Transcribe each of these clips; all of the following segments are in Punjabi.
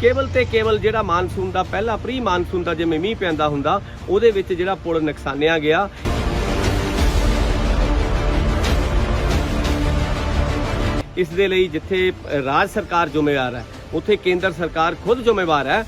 ਕੇਵਲ ਤੇ ਕੇਵਲ ਜਿਹੜਾ ਮਾਨਸੂਨ ਦਾ, ਪਹਿਲਾ ਪ੍ਰੀ ਮਾਨਸੂਨ ਦਾ ਜਿਵੇਂ ਮੀਂਹ ਪੈਂਦਾ ਹੁੰਦਾ, ਉਹਦੇ ਵਿੱਚ ਜਿਹੜਾ ਪੁਲ ਨੁਕਸਾਨਿਆ ਗਿਆ। ਇਸ ਦੇ ਲਈ ਜਿੱਥੇ ਰਾਜ ਸਰਕਾਰ ਜ਼ਿੰਮੇਵਾਰ ਹੈ, ਉੱਥੇ ਕੇਂਦਰ ਸਰਕਾਰ ਖੁਦ ਜ਼ਿੰਮੇਵਾਰ ਹੈ।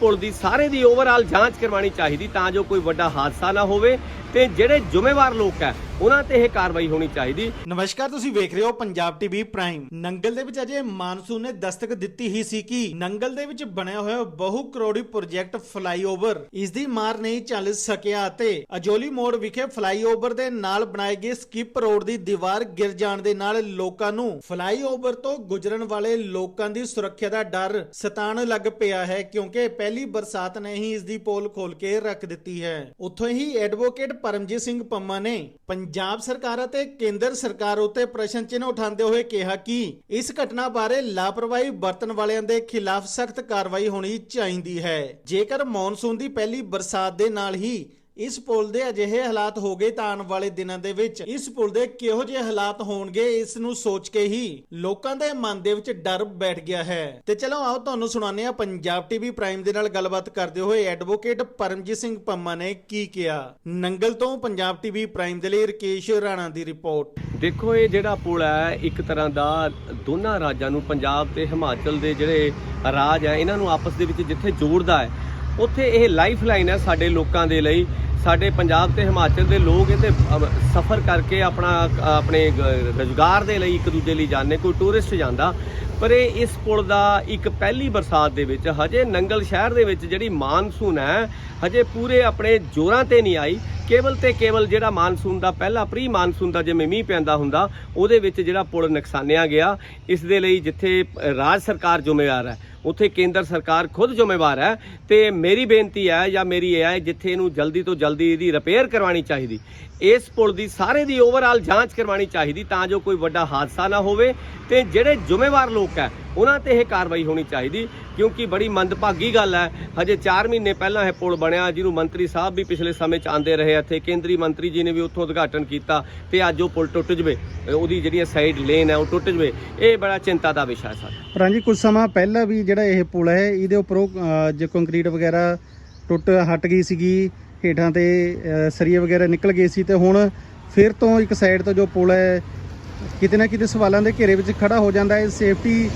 ਪੁਲ ਦੀ ਸਾਰੇ ਦੀ ਓਵਰਆਲ ਜਾਂਚ ਕਰਵਾਉਣੀ ਚਾਹੀਦੀ ਤਾਂ ਜੋ ਕੋਈ ਵੱਡਾ ਹਾਦਸਾ ਨਾ ਹੋਵੇ। ਤੇ ਜਿਹੜੇ ਜ਼ਿੰਮੇਵਾਰ ਲੋਕ ਹੈ, ਉਹਨਾਂ ਤੇ ਇਹ ਕਾਰਵਾਈ ਹੋਣੀ ਚਾਹੀਦੀ। ਨਮਸਕਾਰ, ਤੁਸੀਂ ਵੇਖ ਰਹੇ ਹੋ ਪੰਜਾਬ ਟੀਵੀ ਪ੍ਰਾਈਮ। ਨੰਗਲ ਦੇ ਵਿੱਚ ਅਜੇ ਮਾਨਸੂਨ ਨੇ ਦਸਤਕ ਦਿੱਤੀ ਹੀ ਸੀ ਕਿ ਨੰਗਲ ਦੇ ਵਿੱਚ ਬਣਿਆ ਹੋਇਆ ਬਹੁ ਕਰੋੜੀ ਪ੍ਰੋਜੈਕਟ ਫਲਾਈਓਵਰ ਇਸ ਦੀ ਮਾਰ ਨਹੀਂ ਚੱਲ ਸਕਿਆ ਅਤੇ ਅਜੋਲੀ ਮੋੜ ਵਿਖੇ ਫਲਾਈਓਵਰ ਦੇ ਨਾਲ ਬਣਾਏ ਗਏ ਸਕਿਪ ਰੋਡ ਦੀ ਦੀਵਾਰ ਗਿਰ ਜਾਣ ਦੇ ਨਾਲ ਲੋਕਾਂ ਨੂੰ ਫਲਾਈਓਵਰ ਤੋਂ ਗੁਜ਼ਰਨ ਵਾਲੇ ਲੋਕਾਂ ਦੀ ਸੁਰੱਖਿਆ ਦਾ ਡਰ ਸਤਾਣ ਲੱਗ ਪਿਆ ਹੈ, ਕਿਉਂਕਿ ਪਹਿਲੀ ਬਰਸਾਤ ਨੇ ਹੀ ਇਸ ਦੀ ਪੋਲ ਖੋਲ ਕੇ ਰੱਖ ਦਿੱਤੀ ਹੈ। ਉੱਥੋਂ ਹੀ ਐਡਵੋਕੇਟ ਪਰਮਜੀਤ ਸਿੰਘ ਪੰਮਾ ਨੇ ਪੰਜਾਬ ਸਰਕਾਰ ਅਤੇ ਕੇਂਦਰ ਸਰਕਾਰ ਉੱਤੇ ਪ੍ਰਸ਼ਨ ਚਿੰਨ੍ਹ ਉਠਾਉਂਦੇ ਹੋਏ ਕਿਹਾ ਕਿ ਇਸ ਘਟਨਾ ਬਾਰੇ ਲਾਪਰਵਾਹੀ ਵਰਤਣ ਵਾਲਿਆਂ ਦੇ ਖਿਲਾਫ ਸਖਤ ਕਾਰਵਾਈ ਹੋਣੀ ਚਾਹੀਦੀ ਹੈ। ਜੇਕਰ ਮੌਨਸੂਨ ਦੀ ਪਹਿਲੀ ਬਰਸਾਤ ਦੇ ਨਾਲ ਹੀ ਇਸ ਪੁਲ ਦੇ ਅਜਿਹੇ ਹਾਲਾਤ ਹੋ ਗਏ ਤਾਂ ਆਉਣ ਵਾਲੇ ਦਿਨਾਂ ਦੇ ਵਿੱਚ ਇਸ ਪੁਲ ਦੇ ਕਿਹੋ ਜਿਹੇ ਹਾਲਾਤ ਹੋਣਗੇ, ਇਸ ਨੂੰ ਸੋਚ ਕੇ ਹੀ ਲੋਕਾਂ ਦੇ ਮਨ ਦੇ ਵਿੱਚ ਡਰ ਬੈਠ ਗਿਆ ਹੈ। ਤੇ ਚਲੋ ਆਓ ਤੁਹਾਨੂੰ ਸੁਣਾਉਂਦੇ ਆ ਪੰਜਾਬ ਟੀਵੀ ਪ੍ਰਾਈਮ ਦੇ ਨਾਲ ਗੱਲਬਾਤ ਕਰਦੇ ਹੋਏ ਐਡਵੋਕੇਟ ਪਰਮਜੀਤ ਸਿੰਘ ਪੰਮਾ ਨੇ ਕੀ ਕਿਹਾ। ਨੰਗਲ ਤੋਂ ਪੰਜਾਬ ਟੀਵੀ ਪ੍ਰਾਈਮ ਦੇ ਲਈ ਰਕੇਸ਼ ਰਾਣਾ ਦੀ ਰਿਪੋਰਟ। ਦੇਖੋ, ਇਹ ਜਿਹੜਾ ਪੁਲ ਹੈ, ਇੱਕ ਤਰ੍ਹਾਂ ਦਾ ਦੋਨਾਂ ਰਾਜਾਂ ਨੂੰ, ਪੰਜਾਬ ਤੇ ਹਿਮਾਚਲ ਦੇ ਜਿਹੜੇ ਰਾਜ ਹੈ, ਇਹਨਾਂ ਨੂੰ ਆਪਸ ਦੇ ਵਿੱਚ ਜਿੱਥੇ ਜੋੜਦਾ ਹੈ ਉੱਥੇ ਇਹ ਲਾਈਫ ਲਾਈਨ ਹੈ ਸਾਡੇ ਲੋਕਾਂ ਦੇ ਲਈ। ਸਾਡੇ ਪੰਜਾਬ ਤੇ ਹਿਮਾਚਲ ਦੇ ਲੋਕ ਇਹਦੇ ਸਫ਼ਰ ਕਰਕੇ ਆਪਣਾ, ਆਪਣੇ ਗ- ਰੁਜ਼ਗਾਰ ਦੇ ਲਈ ਇੱਕ ਦੂਜੇ ਲਈ ਜਾਂਦੇ, ਕੋਈ ਟੂਰਿਸਟ ਜਾਂਦਾ। ਪਰ ਇਹ ਇਸ ਪੁਲ ਦਾ ਇੱਕ ਪਹਿਲੀ ਬਰਸਾਤ ਦੇ ਵਿੱਚ, ਹਜੇ ਨੰਗਲ ਸ਼ਹਿਰ ਦੇ ਵਿੱਚ ਜਿਹੜੀ ਮਾਨਸੂਨ ਹੈ, ਹਜੇ ਪੂਰੇ ਆਪਣੇ ਜ਼ੋਰਾਂ ਤੇ ਨਹੀਂ ਆਈ। ਕੇਵਲ ਤੇ ਕੇਵਲ ਜਿਹੜਾ ਮਾਨਸੂਨ ਦਾ ਪਹਿਲਾ ਪ੍ਰੀ ਮਾਨਸੂਨ ਦਾ ਜਿਵੇਂ ਮੀਂਹ ਪੈਂਦਾ ਹੁੰਦਾ, ਉਹਦੇ ਵਿੱਚ ਜਿਹੜਾ ਪੁਲ ਨੁਕਸਾਨਿਆ ਗਿਆ। ਇਸ ਦੇ ਲਈ ਜਿੱਥੇ ਰਾਜ ਸਰਕਾਰ ਜ਼ਿੰਮੇਵਾਰ ਹੈ ਉੱਥੇ ਕੇਂਦਰ ਸਰਕਾਰ ਖੁਦ ਜ਼ਿੰਮੇਵਾਰ ਹੈ ਤੇ ਮੇਰੀ ਬੇਨਤੀ ਹੈ ਜਾਂ ਮੇਰੀ ਇਹ ਹੈ ਜਿੱਥੇ ਇਹਨੂੰ ਜਲਦੀ ਤੋਂ ਜਲਦੀ ਇਹਦੀ ਰਿਪੇਅਰ ਕਰਵਾਉਣੀ ਚਾਹੀਦੀ। ਇਸ ਪੁਲ ਦੀ ਸਾਰੇ ਦੀ ਓਵਰਆਲ ਜਾਂਚ ਕਰਵਾਉਣੀ ਚਾਹੀਦੀ ਤਾਂ ਜੋ ਕੋਈ ਵੱਡਾ ਹਾਦਸਾ ਨਾ ਹੋਵੇ ਤੇ ਜਿਹੜੇ ਜ਼ਿੰਮੇਵਾਰ ਲੋਕ ਹੈ ਉਹਨਾਂ ਤੇ ਇਹ ਕਾਰਵਾਈ ਹੋਣੀ ਚਾਹੀਦੀ, ਕਿਉਂਕਿ ਬੜੀ ਮੰਦਭਾਗੀ ਗੱਲ ਹੈ। ਹਜੇ 4 ਮਹੀਨੇ ਪਹਿਲਾਂ ਇਹ ਪੁਲ ਬਣਿਆ, ਜਿਹਨੂੰ ਮੰਤਰੀ ਸਾਹਿਬ ਵੀ ਪਿਛਲੇ ਸਮੇਂ 'ਚ ਆਂਦੇ ਰਹੇ ਇੱਥੇ। ਕੇਂਦਰੀ ਮੰਤਰੀ ਜੀ ਨੇ ਵੀ ਉੱਥੋਂ ਉਦਘਾਟਨ ਕੀਤਾ ਤੇ ਅੱਜ ਉਹ ਪੁਲ ਟੁੱਟ ਜਵੇ। ਉਹਦੀ ਜਿਹੜੀ ਸਾਈਡ ਲੇਨ ਹੈ, ਉਹ ਟੁੱਟ ਜਵੇ। ਇਹ ਬੜਾ ਚਿੰਤਾ ਦਾ ਵਿਸ਼ਾ ਹੈ ਸਾਡਾ। ਪ੍ਰਾਂਜੀ ਕੁਝ ਸਮਾਂ ਪਹਿਲਾਂ ਵੀ ਜਿਹੜਾ ਇਹ ਪੁਲ ਹੈ, ਇਹਦੇ ਉੱਪਰੋਂ ਜੇ ਕੰਕਰੀਟ ਵਗੈਰਾ ਟੁੱਟ, ਹਟ ਗਈ ਸੀਗੀ, ਹੇਠਾਂ ਤੇ ਸਰੀਏ ਵਗੈਰਾ ਨਿਕਲ ਗਏ ਸੀ ਤੇ ਹੁਣ ਫਿਰ ਤੋਂ ਇੱਕ ਸਾਈਡ ਤੋਂ ਜੋ ਪੁਲ ਹੈ, ਕਿਤੇ ਨਾ ਕਿਤੇ ਸਵਾਲਾਂ ਦੇ ਘੇਰੇ ਵਿੱਚ ਖੜਾ ਹੋ ਜਾਂਦਾ ਹੈ। ਸੇਫਟੀ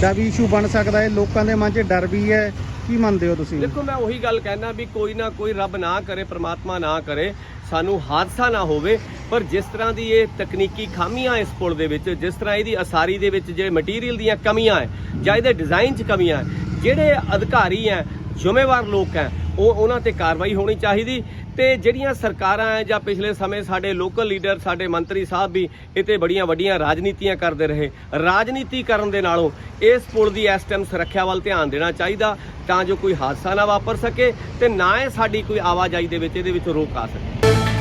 ਦਾ ਵੀ ਇਸ਼ੂ ਬਣ ਸਕਦਾ ਹੈ, ਲੋਕਾਂ ਦੇ ਮਨ 'ਚ ਡਰ ਵੀ ਹੈ। ਕੀ ਮੰਨਦੇ ਹੋ ਤੁਸੀਂ? ਦੇਖੋ, ਮੈਂ ਉਹੀ ਗੱਲ ਕਹਿਣਾ ਵੀ ਕੋਈ ਨਾ ਕੋਈ ਰੱਬ ਨਾ ਕਰੇ, ਪ੍ਰਮਾਤਮਾ ਨਾ ਕਰੇ, ਸਾਨੂੰ ਹਾਦਸਾ ਨਾ ਹੋਵੇ, ਪਰ ਜਿਸ ਤਰ੍ਹਾਂ ਦੀ ਇਹ ਤਕਨੀਕੀ ਖਾਮੀਆਂ ਇਸ ਪੁਲ ਦੇ ਵਿੱਚ, ਜਿਸ ਤਰ੍ਹਾਂ ਇਹਦੀ ਅਸਾਰੀ ਦੇ ਵਿੱਚ ਜਿਹੜੇ ਮਟੀਰੀਅਲ ਦੀਆਂ ਕਮੀਆਂ ਹੈ ਜਾਂ ਇਹਦੇ ਡਿਜ਼ਾਈਨ 'ਚ ਕਮੀਆਂ ਹੈ, ਜਿਹੜੇ ਅਧਿਕਾਰੀ ਹੈ ਜ਼ਿੰਮੇਵਾਰ ਲੋਕ ਹੈ। ਉਹ ਉਹਨਾਂ ਤੇ ਕਾਰਵਾਈ ਹੋਣੀ ਚਾਹੀਦੀ ਤੇ ਜਿਹੜੀਆਂ ਸਰਕਾਰਾਂ ਹੈ ਜਾਂ ਪਿਛਲੇ ਸਮੇਂ ਸਾਡੇ ਲੋਕਲ ਲੀਡਰ ਸਾਡੇ ਮੰਤਰੀ ਸਾਹਿਬ ਵੀ ਇਤੇ ਬੜੀਆਂ ਵੱਡੀਆਂ ਰਾਜਨੀਤੀਆਂ ਕਰਦੇ ਰਹੇ। ਰਾਜਨੀਤੀ ਕਰਨ ਦੇ ਨਾਲੋਂ ਇਸ ਪੁਲ ਦੀ ਇਸ ਟਾਈਮ ਸੁਰੱਖਿਆ ਵੱਲ ਧਿਆਨ ਦੇਣਾ ਚਾਹੀਦਾ ਤਾਂ ਜੋ ਕੋਈ ਹਾਦਸਾ ਨਾ ਵਾਪਰ ਸਕੇ ਤੇ ਨਾ ਇਹ ਸਾਡੀ ਕੋਈ ਆਵਾਜਾਈ ਦੇ ਵਿੱਚ ਇਹਦੇ ਵਿੱਚ ਰੋਕ ਆ ਸਕੇ।